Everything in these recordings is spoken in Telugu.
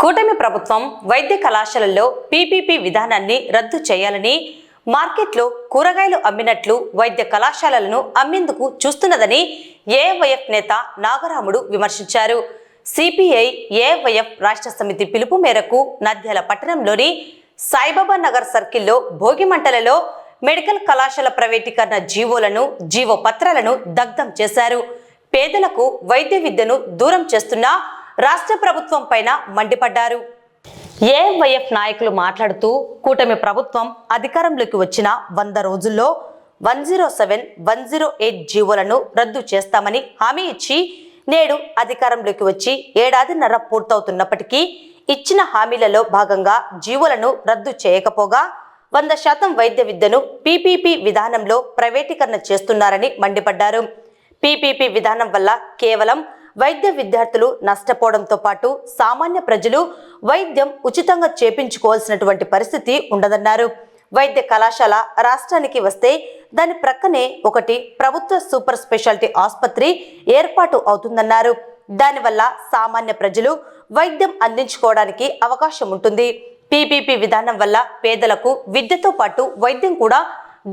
కూటమి ప్రభుత్వం వైద్య కళాశాలల్లో పీపీపీ విధానాన్ని రద్దు చేయాలని మార్కెట్లో కూరగాయలు అమ్మినట్లు వైద్య కళాశాలలను అమ్మేందుకు చూస్తున్నదని ఏవైఎఫ్ నేత నాగరాముడు విమర్శించారు. సిపిఐ ఏవైఎఫ్ రాష్ట్ర సమితి పిలుపు మేరకు నద్యాల పట్టణంలోని సాయిబాబా నగర్ సర్కిల్లో భోగిమంటలలో మెడికల్ కళాశాల ప్రైవేటీకరణ జీవోలను జీవో పత్రాలను దగ్ధం చేశారు. పేదలకు వైద్య విద్యను దూరం చేస్తున్న రాష్ట్ర ప్రభుత్వం పైన మండిపడ్డారు. ఏఎంవైఎఫ్ నాయకులు మాట్లాడుతూ కూటమి ప్రభుత్వం అధికారంలోకి వచ్చిన వంద రోజుల్లో one zero seven one zero eight జీవోలను రద్దు చేస్తామని హామీ ఇచ్చి నేడు అధికారంలోకి వచ్చి ఏడాదిన్నర పూర్తవుతున్నప్పటికీ ఇచ్చిన హామీలలో భాగంగా జీవోలను రద్దు చేయకపోగా వంద శాతం వైద్య విద్యను పీపీపీ విధానంలో ప్రైవేటీకరణ చేస్తున్నారని మండిపడ్డారు. పీపీపీ విధానం వల్ల కేవలం వైద్య విద్యార్థులు నష్టపోవడంతో పాటు సామాన్య ప్రజలు వైద్యం ఉచితంగా చేపించుకోవాల్సినటువంటి పరిస్థితి ఉండదన్నారు. వైద్య కళాశాల రాష్ట్రానికి వస్తే దాని ప్రక్కనే ఒకటి ప్రభుత్వ సూపర్ స్పెషాలిటీ ఆసుపత్రి ఏర్పాటు అవుతుందన్నారు. దానివల్ల సామాన్య ప్రజలు వైద్యం అందించుకోవడానికి అవకాశం ఉంటుంది. పీపీపీ విధానం వల్ల పేదలకు విద్యతో పాటు వైద్యం కూడా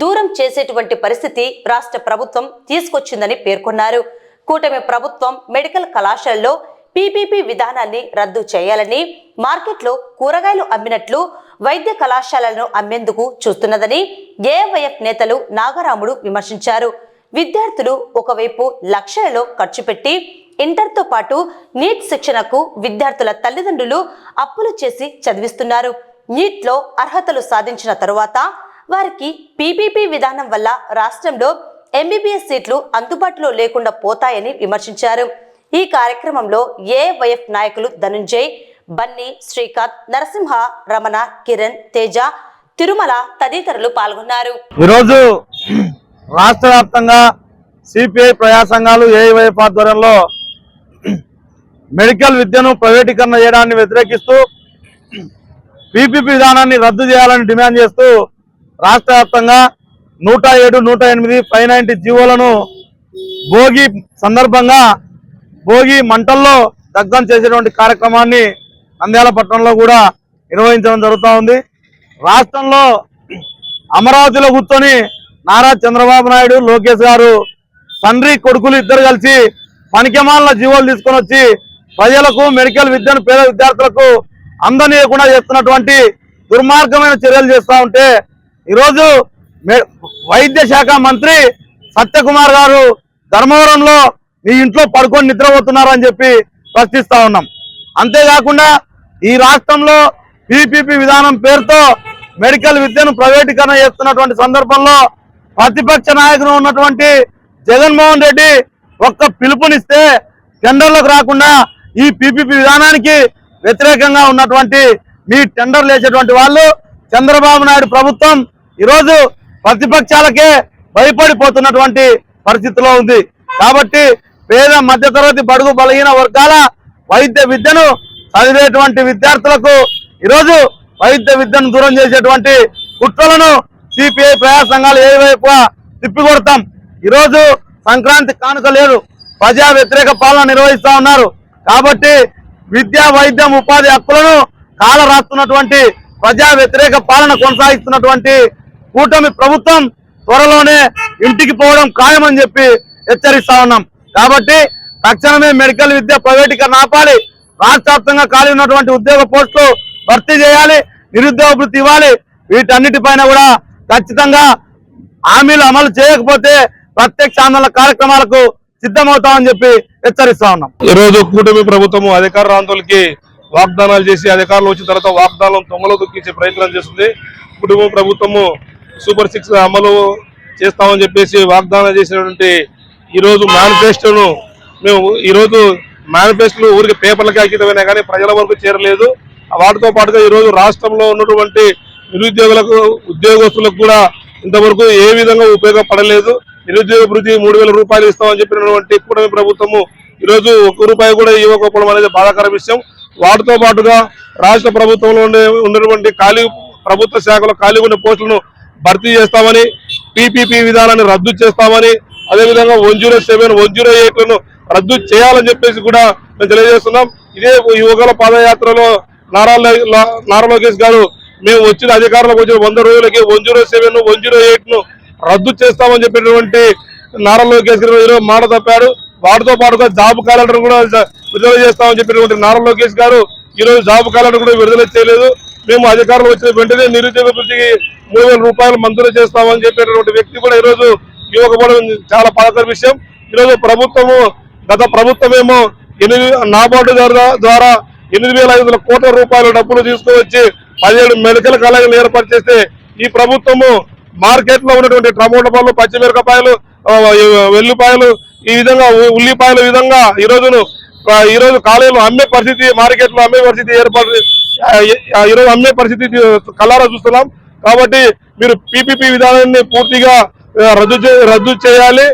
దూరం చేసేటువంటి పరిస్థితి రాష్ట్ర ప్రభుత్వం తీసుకొచ్చిందని పేర్కొన్నారు. కూటమి ప్రభుత్వం మెడికల్ కళాశాలలో పీపీపీ విధానాన్ని రద్దు చేయాలని మార్కెట్లో కూరగాయలు అమ్మినట్లు వైద్య కళాశాలలను అమ్మేందుకు చూస్తున్నదని ఏవైఎఫ్ నేతలు నాగరాముడు విమర్శించారు. విద్యార్థులు ఒకవైపు లక్షలలో ఖర్చు పెట్టి ఇంటర్తో పాటు నీట్ శిక్షణకు విద్యార్థుల తల్లిదండ్రులు అప్పులు చేసి చదివిస్తున్నారు. నీట్లో అర్హతలు సాధించిన తరువాత వారికి పీపీపీ విధానం వల్ల రాష్ట్రంలో ఎంబీబీఎస్ సీట్లు అందుబాటులో లేకుండా పోతాయని విమర్శించారు. ఈ కార్యక్రమంలో ఏవైఎఫ్ నాయకులు ధనుంజయ్ బన్నీ శ్రీకాంత్ నరసింహ రమణ కిరణ్ తేజ తిరుమల తదితరులు పాల్గొన్నారు. ఈరోజు రాష్ట్ర వ్యాప్తంగా సిపిఐ ప్రజా సంఘాలు ఏఐవైఎఫ్ ఆధ్వర్యంలో మెడికల్ విద్యను ప్రైవేటీకరణ చేయడాన్ని వ్యతిరేకిస్తూ పీపీపీ విధానాన్ని రద్దు చేయాలని డిమాండ్ చేస్తూ రాష్ట్ర వ్యాప్తంగా నూట ఏడు నూట ఎనిమిది ఫైవ్ నైన్టీ జీవోలను భోగి సందర్భంగా భోగి మంటల్లో దగ్ధం చేసేటువంటి కార్యక్రమాన్ని నంద్యాల పట్టణంలో కూడా నిర్వహించడం జరుగుతూ ఉంది. రాష్ట్రంలో అమరావతిలో కూర్చొని నారా చంద్రబాబు నాయుడు లోకేష్ గారు తండ్రి కొడుకులు ఇద్దరు కలిసి పనికిమాలిన జీవోలు తీసుకొని వచ్చి ప్రజలకు మెడికల్ విద్యను పేద విద్యార్థులకు అందనీయకుండా చేస్తున్నటువంటి దుర్మార్గమైన చర్యలు చేస్తూ ఉంటే ఈరోజు వైద్య శాఖ మంత్రి సత్యకుమార్ గారు ధర్మవరంలో మీ ఇంట్లో పడుకొని నిద్రపోతున్నారని చెప్పి ప్రశ్నిస్తా ఉన్నాం. అంతేకాకుండా ఈ రాష్ట్రంలో పీపీపీ విధానం పేరుతో మెడికల్ విద్యను ప్రైవేటీకరణ చేస్తున్నటువంటి సందర్భంలో ప్రతిపక్ష నాయకుడు ఉన్నటువంటి జగన్మోహన్ రెడ్డి ఒక్క పిలుపునిస్తే టెండర్లకు రాకుండా ఈ పీపీపీ విధానానికి వ్యతిరేకంగా ఉన్నటువంటి మీ టెండర్లు వేసేటువంటి వాళ్ళు చంద్రబాబు నాయుడు ప్రభుత్వం ఈరోజు ప్రతిపక్షాలకే భయపడిపోతున్నటువంటి పరిస్థితిలో ఉంది. కాబట్టి పేద మధ్యతరగతి బడుగు బలహీన వర్గాల వైద్య విద్యను చదివేటువంటి విద్యార్థులకు ఈరోజు వైద్య విద్యను దూరం చేసేటువంటి కుట్రలను సిపిఐ ప్రజా సంఘాలు ఏ తిప్పికొడతాం? ఈరోజు సంక్రాంతి కానుక లేదు. ప్రజా వ్యతిరేక పాలన నిర్వహిస్తా ఉన్నారు. కాబట్టి విద్యా వైద్యం ఉపాధి హక్కులను కాలరాస్తున్నటువంటి ప్రజా వ్యతిరేక పాలన కొనసాగిస్తున్నటువంటి కూటమి ప్రభుత్వం త్వరలోనే ఇంటికి పోవడం ఖాయమని చెప్పి హెచ్చరిస్తా ఉన్నాం. కాబట్టి తక్షణమే మెడికల్ విద్య ప్రైవేటీకరణ ఆపాలి. రాష్ట్ర ఖాళీ ఉన్నటువంటి ఉద్యోగ పోస్టులు భర్తీ చేయాలి నిరుద్యోగ వృత్తి ఇవ్వాలి. వీటన్నిటిపైన కూడా ఖచ్చితంగా హామీలు అమలు చేయకపోతే ప్రత్యక్ష ఆందోళన కార్యక్రమాలకు సిద్ధమవుతామని చెప్పి హెచ్చరిస్తా ఉన్నాం. ఈరోజు రోజు కూటమి ప్రభుత్వము అధికార రాంతులకి వాగ్దానాలు చేసి అధికారులు వచ్చిన తర్వాత వాగ్దానం తొంగలో దుక్కించే ప్రయత్నం చేస్తుంది. కుటుంబ ప్రభుత్వము సూపర్ సిక్స్ అమలు చేస్తామని చెప్పేసి వాగ్దానం చేసినటువంటి ఈరోజు మేనిఫెస్టోను మేము ఈరోజు రోజు మేనిఫెస్టోలు ఊరికి పేపర్లకి అంకితమైనా కానీ ప్రజల వరకు చేరలేదు. వాటితో పాటుగా ఈ రోజు రాష్ట్రంలో ఉన్నటువంటి నిరుద్యోగులకు ఉద్యోగస్తులకు కూడా ఇంతవరకు ఏ విధంగా ఉపయోగపడలేదు. నిరుద్యోగ వృద్ధి మూడు వేల రూపాయలు ఇస్తామని చెప్పినటువంటి కూటమి ప్రభుత్వము ఈరోజు ఒక్క రూపాయి కూడా ఇవ్వకపోవడం అనేది బాధాకర విషయం. వాటితో పాటుగా రాష్ట్ర ప్రభుత్వంలో ఉండే ఉన్నటువంటి ఖాళీ ప్రభుత్వ శాఖలో ఖాళీ ఉన్న పోస్టులను భర్తీ చేస్తామని పీపీపీ విధానాన్ని రద్దు చేస్తామని అదేవిధంగా one zero seven one zero ఎయిట్లను రద్దు చేయాలని చెప్పేసి కూడా మేము తెలియజేస్తున్నాం. ఇదే యువకుల పాదయాత్రలో నారా నారా లోకేష్ గారు మేము వచ్చిన అధికారంలోకి వచ్చిన వంద రోజులకి one zero seven one zero ఎయిట్ను రద్దు చేస్తామని చెప్పినటువంటి నారా లోకేష్ గారు మాట తప్పాడు వాటితో పాటుగా జాబ్ క్యాలెండర్ కూడా విడుదల చేస్తామని చెప్పినటువంటి నారా లోకేష్ గారు ఈ రోజు జాబ్ క్యాలెండర్ కూడా విడుదల చేయలేదు. మేము అధికారంలో వచ్చిన వెంటనే నిరుద్యోగ వృత్తికి మూడు వేల రూపాయలు మంజూరు చేస్తామని చెప్పేటటువంటి వ్యక్తి కూడా ఈ రోజు ఇవ్వకపోవడం చాలా బాధకర విషయం. ఈ రోజు ప్రభుత్వము గత ప్రభుత్వమేమో ఎనిమిది నాబార్డు ద్వారా ద్వారా ఎనిమిది వేల ఐదు వందల కోట్ల రూపాయల డబ్బులు తీసుకువచ్చి పదిహేడు మెడికల్ కాలేజీలు ఏర్పాటు చేస్తే ఈ ప్రభుత్వము మార్కెట్లో ఉన్నటువంటి టమోటా పళ్ళు పచ్చిమిరపకాయలు వెల్లిపాయలు ఈ విధంగా ఉల్లిపాయల విధంగా ఈ రోజును ఈ రోజు కాలేజీలో అమ్మే పరిస్థితి మార్కెట్లో అమ్మే పరిస్థితి ఏర్పడి ఈరోజు అమ్మే పరిస్థితి కళ్ళారా చూస్తున్నాం. కాబట్టి మీరు పీపీపీ విధానాన్ని పూర్తిగా రద్దు చే- రద్దు చేయాలి.